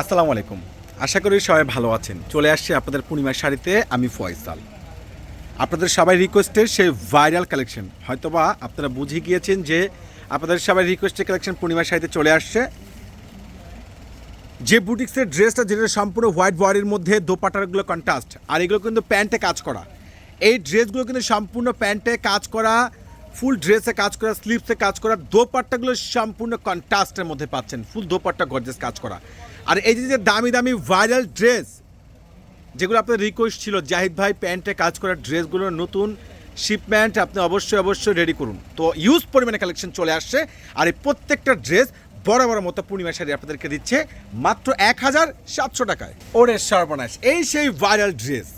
আসসালামু আলাইকুম। আশা করি সবাই ভালো আছেন। চলে আসছি আপনাদের পূর্ণিমার শাড়িতে, আমি ফয়সাল। আপনাদের সবাই রিকোয়েস্টের সেই ভাইরাল কালেকশন হয়তোবা আপনারা বুঝে গিয়েছেন যে আপনাদের সবাই রিকোয়েস্টের কালেকশন পূর্ণিমার শাড়িতে চলে আসছে। যে বুটিক্সের ড্রেসটা যেটা সম্পূর্ণ হোয়াইট বডির মধ্যে দোপাটারগুলো কন্ট্রাস্ট আর এগুলো কিন্তু প্যান্টে কাজ করা। এই ড্রেসগুলো কিন্তু সম্পূর্ণ প্যান্টে কাজ করা। ফুল ড্রেসে কাজ করা স্লিপসে কাজ করা, দোপাট্টাগুলো সম্পূর্ণ কন্ট্রাস্টের মধ্যে পাচ্ছেন। ফুল দোপাট্টা গর্জেস কাজ করা। আর এই যে দামি দামি ভাইরাল ড্রেস, যেগুলো আপনার রিকোয়েস্ট ছিল, জাহিদ ভাই প্যান্টে কাজ করা ড্রেসগুলোর নতুন শিপমেন্ট আপনি অবশ্যই অবশ্যই রেডি করুন। তো ইউজ পরিমাণে কালেকশন চলে আসছে। আর এই প্রত্যেকটা ড্রেস বড় বড় মতো পূর্ণিমা শাড়ি আপনাদেরকে দিচ্ছে, মাত্র এক হাজার সাতশো টাকায়। ওরে সর্বনাশ। এই সেই ভাইরাল ড্রেস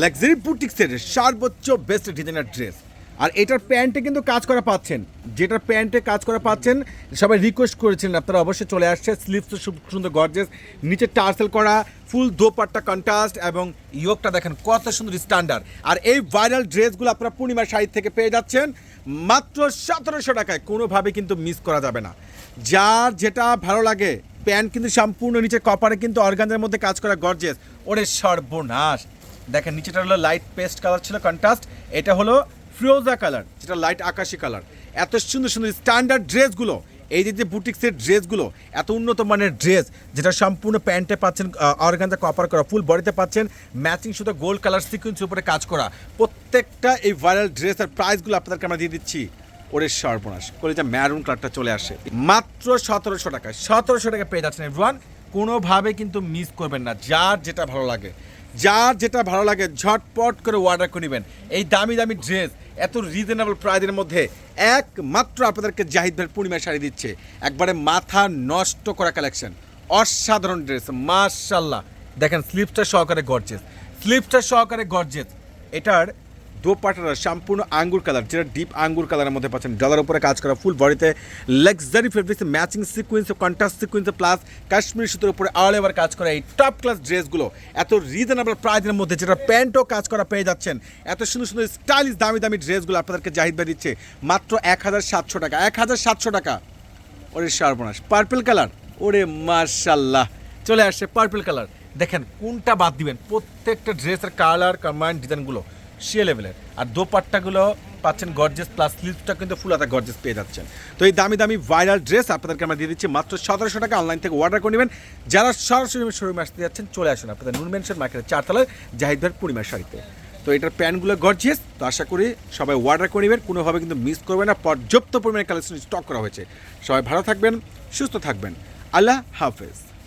লাক্সারি বুটিক্সের সর্বোচ্চ বেস্ট ডিজাইনার ড্রেস আর এটার প্যান্টে কিন্তু কাজ করা পাচ্ছেন। যেটার প্যান্টে কাজ করা পাচ্ছেন, সবাই রিকোয়েস্ট করেছেন আপনারা অবশ্যই চলে আসছে। স্লিভস খুব সুন্দর গর্জেস নিচে টার্সেল করা ফুল দোপাট্টা কন্ট্রাস্ট এবং ইয়োগটা দেখেন কত সুন্দর স্ট্যান্ডার্ড আর এই ভাইরাল ড্রেসগুলো আপনারা পূর্ণিমার শাড়ি থেকে পেয়ে যাচ্ছেন, মাত্র সতেরোশো টাকায়। কোনোভাবে কিন্তু মিস করা যাবে না। যার যেটা ভালো লাগে, প্যান্ট কিন্তু সম্পূর্ণ নিচে, কপারে কিন্তু অর্গানদের মধ্যে কাজ করা গর্জেস ওরে সর্বনাশ। দেখেন, নিচেটা হলো লাইট পেস্ট কালার ছিল কন্ট্রাস্ট এটা হলো ফ্রোজা কালার, যেটা লাইট আকাশি কালার। এত সুন্দর সুন্দর স্ট্যান্ডার্ড ড্রেসগুলো এই যে যে বুটিক্সের ড্রেসগুলো এত উন্নত মানের ড্রেস যেটা সম্পূর্ণ প্যান্টে পাচ্ছেন অর্গানজা কপার করা ফুল বডিতে পাচ্ছেন ম্যাচিং শুধু গোল্ড কালার সিকুয়েন্সের উপরে কাজ করা। প্রত্যেকটা এই ভাইরাল ড্রেসের প্রাইসগুলো আপনাদেরকে আমরা দিয়ে দিচ্ছি। ওরে সর্বনাশ, কলেজা ম্যারুন কালারটা চলে আসে। মাত্র সতেরোশো টাকা সতেরোশো টাকা পেয়ে যাচ্ছেন এভরিওয়ান কোনোভাবে কিন্তু মিস করবেন না, যার যেটা ভালো লাগে, যার যেটা ভালো লাগে, ঝটপট করে অর্ডার করে নেবেন। এই দামি দামি ড্রেস এত রিজনেবল প্রাইজের মধ্যে একমাত্র আপনাদেরকে জাহিদ ভাইয়ের পূর্ণিমা শাড়ি দিচ্ছে। একবারে মাথা নষ্ট করা কালেকশন অসাধারণ ড্রেস মার্শাল্লাহ দেখেন স্লিপটা সহকারে গর্জেস স্লিপটা সহকারে গর্জেস এটার দোপাটারা সম্পূর্ণ আঙ্গুর কালার, যেটা ডিপ আঙ্গুর কালারের মধ্যে পাচ্ছেন। ডলার উপরে কাজ করা ফুল বডিতে luxury fabrics matching sequence contrast sequence plus Kashmir সুতোর উপরে অল ওভার কাজ করা এই টপ ক্লাস ড্রেসগুলো এত রিজনেবল প্রাইজের মধ্যে যেটা প্যান্টও কাজ করা পেয়ে যাচ্ছেন। এত সুন্দর সুন্দর স্টাইলিশ দামি দামি ড্রেসগুলো আপনাদেরকে জাহিদ দিচ্ছে। মাত্র এক হাজার সাতশো টাকা এক হাজার সাতশো টাকা। ওরে সর্বনাশ পার্পল কালার ওরে মার্শাল্লাহ চলে আসছে পার্পল কালার দেখেন, কোনটা বাদ দিবেন? প্রত্যেকটা ড্রেসের কালার কম্বাইন্ড ডিজাইনগুলো সে লেভেলের আর দোপাট্টাগুলো পাচ্ছেন গর্জেস প্লাস স্লিভসটা কিন্তু ফুল হাতা গর্জেস পেয়ে যাচ্ছেন। তো এই দামি দামি ভাইরাল ড্রেস আপনাদেরকে আমরা দিয়ে দিচ্ছি, মাত্র সতেরোশো টাকা অনলাইন থেকে অর্ডার করে নেবেন। যারা সরাসরি শোরুমে আসতে যাচ্ছেন, চলে আসুন আপনাদের নুন মেনশন মার্কেটের চারতলায়, জাহিদ ভাইয়ের পূর্ণিমার শাড়িতে। তো এটার প্যান্টগুলো গর্জিয়াস তো আশা করি সবাই অর্ডার করে নেবেন, কোনোভাবে কিন্তু মিস করবে না, পর্যাপ্ত পরিমাণে কালেকশন স্টক করা হয়েছে। সবাই ভালো থাকবেন, সুস্থ থাকবেন। আল্লাহ হাফেজ।